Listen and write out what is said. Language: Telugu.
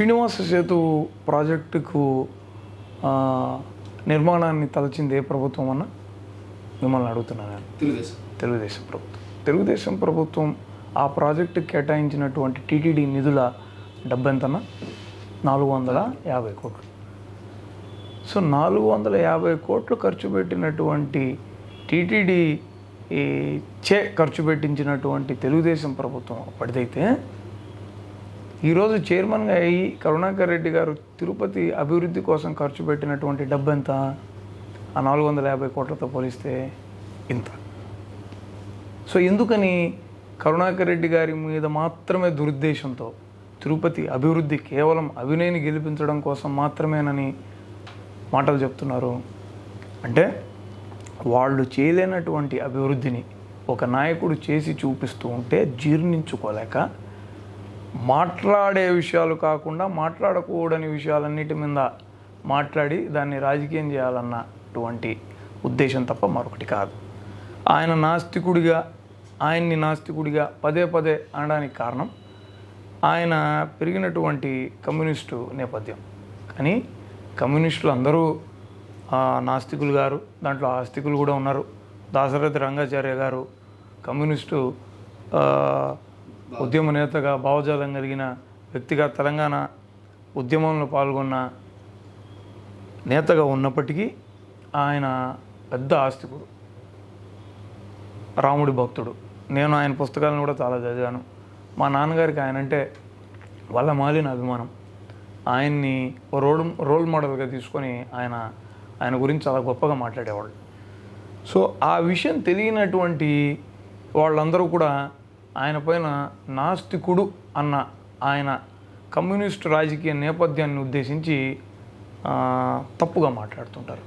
శ్రీనివాస సేతు ప్రాజెక్టుకు నిర్మాణాన్ని తలచింది ఏ ప్రభుత్వం అన్న మిమ్మల్ని అడుగుతున్నాను నేను. తెలుగుదేశం. తెలుగుదేశం ప్రభుత్వం. తెలుగుదేశం ప్రభుత్వం ఆ ప్రాజెక్టుకి కేటాయించినటువంటి టీటీడీ నిధుల డబ్బు ఎంతన్నా నాలుగు వందల యాభై కోట్లు. సో నాలుగు వందల యాభై కోట్లు ఖర్చు పెట్టినటువంటి టీటీడీ చే ఖర్చు పెట్టించినటువంటి తెలుగుదేశం ప్రభుత్వం అప్పటిదైతే ఈరోజు చైర్మన్గా అయ్యి కరుణాకర్ రెడ్డి గారు తిరుపతి అభివృద్ధి కోసం ఖర్చు పెట్టినటువంటి డబ్బు ఎంత? ఆ నాలుగు వందల యాభై కోట్లతో పోలిస్తే ఇంత. సో ఎందుకని కరుణాకర్ రెడ్డి గారి మీద మాత్రమే దురుద్దేశంతో తిరుపతి అభివృద్ధి కేవలం అవినయని గెలిపించడం కోసం మాత్రమేనని మాటలు చెప్తున్నారు. అంటే వాళ్ళు చేయలేనటువంటి అభివృద్ధిని ఒక నాయకుడు చేసి చూపిస్తూ ఉంటే జీర్ణించుకోలేక మాట్లాడే విషయాలు కాకుండా మాట్లాడకూడని విషయాలన్నిటి మీద మాట్లాడి దాన్ని రాజకీయం చేయాలన్నటువంటి ఉద్దేశం తప్ప మరొకటి కాదు. ఆయన నాస్తికుడిగా ఆయన్ని నాస్తికుడిగా పదే పదే అనడానికి కారణం ఆయన పెరిగినటువంటి కమ్యూనిస్టు నేపథ్యం. కానీ కమ్యూనిస్టులు అందరూ నాస్తికులు గారు దాంట్లో ఆస్తికులు కూడా ఉన్నారు. దాశరథి రంగాచార్య గారు కమ్యూనిస్టు ఉద్యమ నేతగా భావజాలం కలిగిన వ్యక్తిగా తెలంగాణ ఉద్యమంలో పాల్గొన్న నేతగా ఉన్నప్పటికీ ఆయన పెద్ద ఆస్తికుడు రాముడి భక్తుడు. నేను ఆయన పుస్తకాలను కూడా చాలా చదివాను. మా నాన్నగారికి ఆయన అంటే వాళ్ళ మాలిన అభిమానం. ఆయన్ని రోల్ రోల్ మోడల్గా తీసుకొని ఆయన ఆయన గురించి చాలా గొప్పగా మాట్లాడేవాళ్ళు. సో ఆ విషయం తెలియనటువంటి వాళ్ళందరూ కూడా ఆయన పైన నాస్తికుడు అన్న ఆయన కమ్యూనిస్ట్ రాజకీయ నేపథ్యాన్ని ఉద్దేశించి తప్పుగా మాట్లాడుతుంటారు.